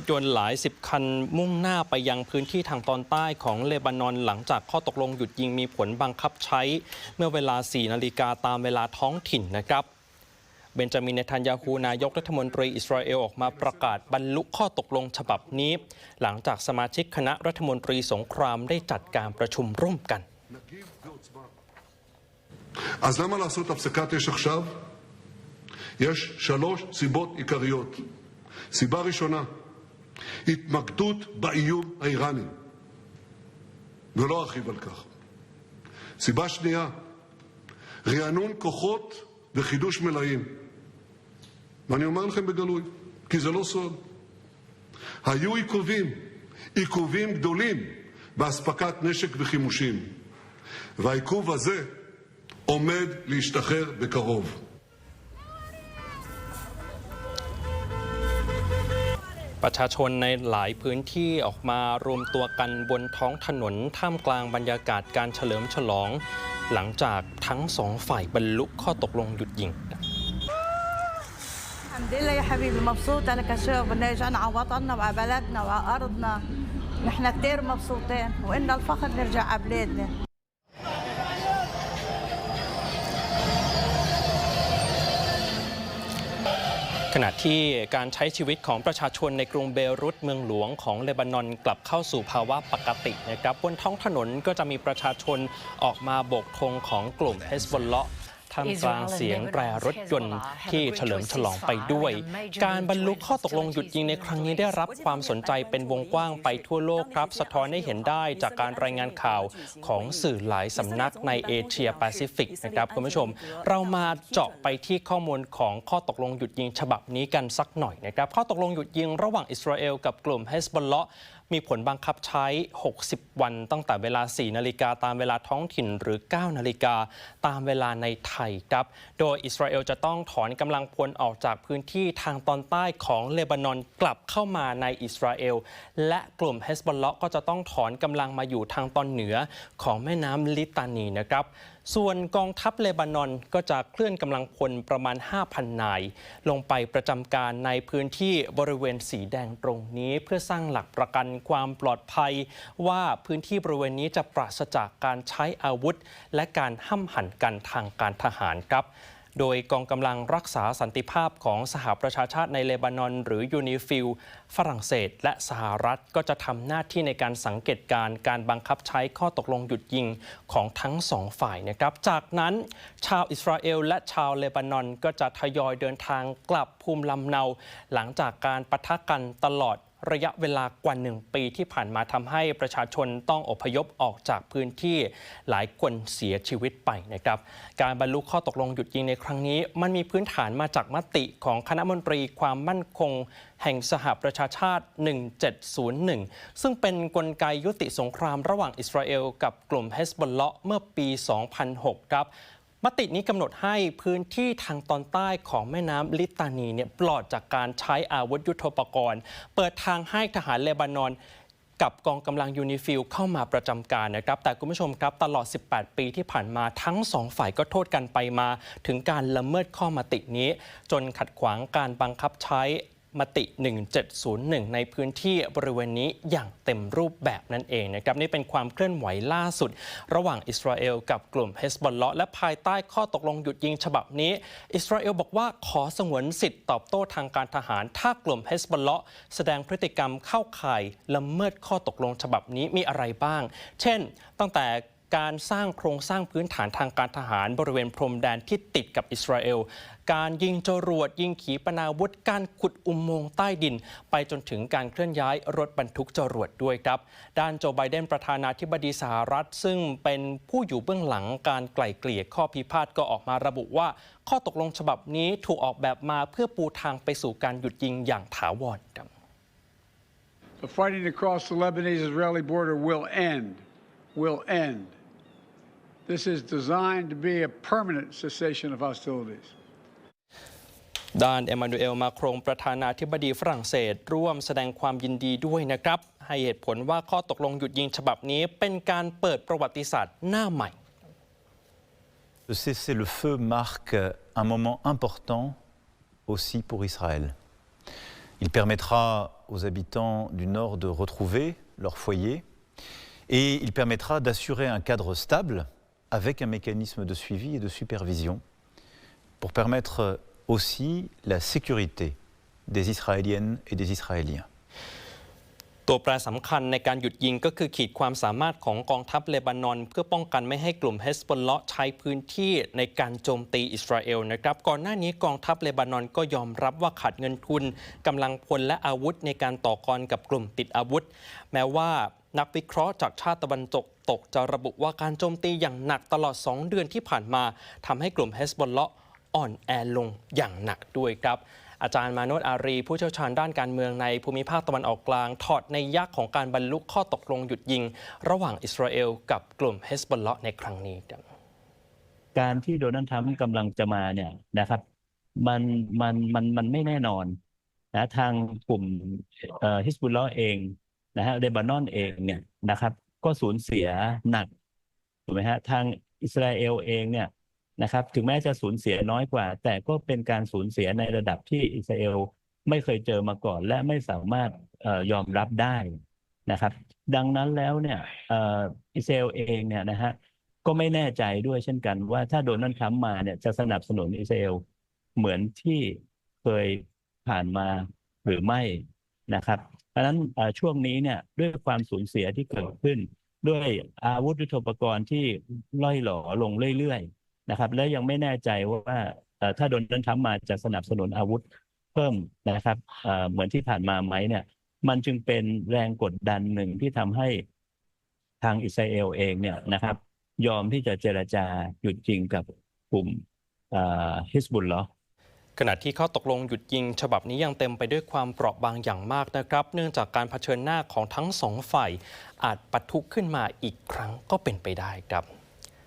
ถยนต์หลายสิบคันมุ่งหน้าไปยังพื้นที่ทางตอนใต้ของเลบานอนหลังจากข้อตกลงหยุดยิงมีผลบังคับใช้ เมื่อเวลา 4 นาฬิกาตามเวลาท้องถิ่นนะครับ เบนจามินเนทันยาฮูนายกรัฐมนตรีอิสราเอลออกมาประกาศบรรลุข้อตกลงฉบับนี้ หลังจากสมาชิกคณะรัฐมนตรีสงครามได้จัดการประชุมร่วมกัน אז למה לעשות הפסקת אש עכשיו? יש שלוש סיבות עיקריות. סיבה ראשונה, התמקדות באיום האיראני, ולא ארחיב על כך. סיבה שנייה, רענון כוחות וחידוש מלאים. ואני אומר לכם בגלוי, כי זה לא סוד. היו עיכובים, עיכובים גדולים באספקת נשק וחימושים. והעיכוב הזה עומד להשתחרר בקרוב. ประชาชนในหลายพื้นที่ออกมารวมตัวกันบนท้องถนนท่ามกลางบรรยากาศการเฉลิมฉลอง หลังจากทั้งสองฝ่ายบรรลุข้อตกลงหยุดยิง الحمد لله يا حبيبي مبسوطة أنا كشاب بدنا رجعنا على وطننا وعلى بلدنا وعلى أرضنا نحن كتير مبسوطين وإن الفخر نرجع على بلادنا ขณะที่การใช้ชีวิตของประชาชนในกรุงเบรุตเมืองหลวงของเลบานอนกลับเข้าสู่ภาวะปกตินะครับบนท้องถนนก็จะมีประชาชนออกมาโบกธงของกลุ่มเฮสบอลเลาะ ท่ามกลางเสียงแตรรถยนต์ที่เฉลิมฉลองไปด้วย การบรรลุข้อตกลงหยุดยิงในครั้งนี้ได้รับความสนใจเป็นวงกว้างไปทั่วโลกครับ สะท้อนให้เห็นได้จากการรายงานข่าวของสื่อหลายสำนักในเอเชียแปซิฟิกนะครับคุณผู้ชม เรามาเจาะไปที่ข้อมูลของข้อตกลงหยุดยิงฉบับนี้กันสักหน่อยนะครับข้อตกลงหยุดยิงระหว่างอิสราเอลกับกลุ่มเฮสบอลเลาะมีผลบังคับใช้ 60 วันตั้งแต่เวลา 4 นาฬิกาตามเวลาท้องถิ่นหรือ 9 นาฬิกาตามเวลาในไทยครับ โดยอิสราเอลจะต้องถอนกำลังพลออกจากพื้นที่ทางตอนใต้ของเลบานอนกลับเข้ามาในอิสราเอล และกลุ่มเฮสบอลเลาะก็จะต้องถอนกำลังมาอยู่ทางตอนเหนือของแม่น้ำลิตานีนะครับ ส่วนกองทัพเลบานอนก็จะเคลื่อนกำลังพลประมาณ 5,000 นาย ลงไปประจำการในพื้นที่บริเวณสีแดงตรงนี้ เพื่อสร้างหลักประกันความปลอดภัย ว่าพื้นที่บริเวณนี้จะปราศจากการใช้อาวุธ และการห้ำหั่นกันทางการทหารครับ โดยกองกำลังรักษาสันติภาพของสหประชาชาติในเลบานอน หรือยูนิฟิลฝรั่งเศส และสหรัฐก็จะทำหน้าที่ในการสังเกตการณ์การบังคับใช้ข้อตกลงหยุดยิงของทั้งสองฝ่ายนะครับ จากนั้นชาวอิสราเอลและชาวเลบานอนก็จะทยอยเดินทางกลับภูมิลำเนา หลังจากการปะทะกันตลอด ระยะเวลากว่าหนึ่งปีที่ผ่านมาทำให้ประชาชนต้องอพยพออกจากพื้นที่หลายคนเสียชีวิตไปนะครับการบรรลุข้อตกลงหยุดยิงในครั้งนี้ มันมีพื้นฐานมาจากมติของคณะมนตรีความมั่นคง แห่งสหประชาชาติ 1701 ซึ่งเป็นนกลไกยุติสงครามระหว่างอิสราเอลกับกลุ่มเฮสบอลเลาะเมื่อปี 2006 ครับ มตินี้กำหนดให้พื้นที่ทางตอนใต้ของแม่น้ำลิตานีเนี่ยปลอดจากการใช้อาวุธยุโทโธปกรณ์ เปิดทางให้ทหารเลบานอนกับกองกำลังยูนิฟิลเข้ามาประจำการนะครับ แต่คุณผู้ชมครับตลอด 18 ปีที่ผ่านมาทั้งสองฝ่ายก็โทษกันไปมา ถึงการละเมิดข้อมตินี้ จนขัดขวางการบังคับใช้ มติ 1701 ในพื้นที่บริเวณนี้อย่างเต็มรูปแบบนั่นเองนะครับนี่เป็นความเคลื่อนไหวล่าสุด ระหว่างอิสราเอลกับกลุ่มเฮสบอลเลาะและภายใต้ข้อตกลงหยุดยิงฉบับนี้ อิสราเอลบอกว่าขอสงวนสิทธิ์ตอบโต้ทางการทหาร ถ้ากลุ่มเฮสบอลเลาะแสดงพฤติกรรมเข้าข่ายละเมิดข้อตกลงฉบับนี้มีอะไรบ้าง เช่น ตั้งแต่ การสร้างโครงสร้างพื้นฐานทางการทหารบริเวณพรมแดนที่ติดกับอิสราเอล การยิงจรวดยิงขีปนาวุธ การขุดอุโมงค์ใต้ดิน ไปจนถึงการเคลื่อนย้ายรถบรรทุกจรวดด้วยครับ ด้านโจไบเดนประธานาธิบดีสหรัฐ ซึ่งเป็นผู้อยู่เบื้องหลังการไกล่เกลี่ยข้อพิพาทก็ออกมาระบุว่า ข้อตกลงฉบับนี้ถูกออกแบบมาเพื่อปูทางไปสู่การหยุดยิงอย่างถาวรครับ The fighting across the Lebanese Israeli border will end. Will end. This is designed to be a permanent cessation of hostilities. ด้านเอมมานูเอล มาโครงประธานาธิบดีฝรั่งเศส ร่วมแสดงความยินดีด้วยนะครับ ให้เหตุผลว่าข้อตกลงหยุดยิงฉบับนี้เป็นการเปิดประวัติศาสตร์หน้าใหม่ Ce cessez-le-feu marque un moment important aussi pour Israël. Il permettra aux habitants du Nord de retrouver leur foyer et il permettra d'assurer un cadre stable avec un mécanisme de suivi et de supervision pour permettre aussi la sécurité des Israéliennes et des Israéliens. ตัวแปรสำคัญในการหยุดยิงก็คือขีดความสามารถของกองทัพเลบานอน เพื่อป้องกันไม่ให้กลุ่มเฮสบอลเลาะใช้พื้นที่ในการโจมตีอิสราเอลนะครับ ก่อนหน้านี้กองทัพเลบานอนก็ยอมรับว่าขาดเงินทุนกำลังพลและอาวุธในการต่อกรกับกลุ่มติดอาวุธ แม้ว่านักวิเคราะห์จากชาติตะวันตกตกจะระบุว่าการโจมตีอย่างหนักตลอด 2 เดือนที่ผ่านมาทำให้กลุ่มเฮสบอลเลาะอ่อนแอลงอย่างหนักด้วยครับ อาจารย์มาโนตอารี ผู้เชี่ยวชาญด้านการเมืองในภูมิภาคตะวันออกกลาง ถอดในยักษ์ของการบรรลุข้อตกลงหยุดยิง ระหว่างอิสราเอลกับกลุ่มเฮสบอลเลาะในครั้งนี้การที่โดนัลด์ทรัมป์กำลังจะมาเนี่ยนะครับ มันมันมันมันไม่แน่นอนนะทางกลุ่มเฮิสบุลลอเองนะฮะเลบานอนเองเนี่ยนะครับ ก็สูญเสียหนักถูกไหมฮะทางอิสราเอลเองเนี่ย นะครับ ถึงแม้จะสูญเสียน้อยกว่า แต่ก็เป็นการสูญเสียในระดับที่อิสราเอลไม่เคยเจอมาก่อน และไม่สามารถออยอมรับได้นะครับ ดังนั้นแล้วเนี่ยอิสราเอลเองเนี่ยนะฮะก็ไม่แน่ใจด้วยเช่นกันว่าถ้าโดนัลด์ทรัมป์มาเนี่ยจะสนับสนุนอิสราเอลเหมือนที่เคยผ่านมาหรือไม่นะครับเพราะฉะนั้นช่วงนี้เนี่ยด้วยความสูญเสียที่เกิดขึ้น ด้วยอาวุธยุทโธปกรณ์ที่ล่อยหลอลงเรื่อยๆ นะครับ และยังไม่แน่ใจว่าถ้าโดนัลด์ทรัมป์มาจะสนับสนุนอาวุธเพิ่มนะครับเหมือนที่ผ่านมาไหมเนี่ย มันจึงเป็นแรงกดดันหนึ่งที่ทำให้ทางอิสราเอลเองเนี่ยนะครับ ยอมที่จะเจรจาหยุดยิงกับกลุ่มฮิสบุลลอขณะที่ข้อตกลงหยุดยิง ฉบับนี้ยังเต็มไปด้วยความเปราะบางอย่างมากนะครับ เนื่องจากการเผชิญหน้าของทั้งสองฝ่าย อาจปะทุขึ้นมาอีกครั้งก็เป็นไปได้ครับ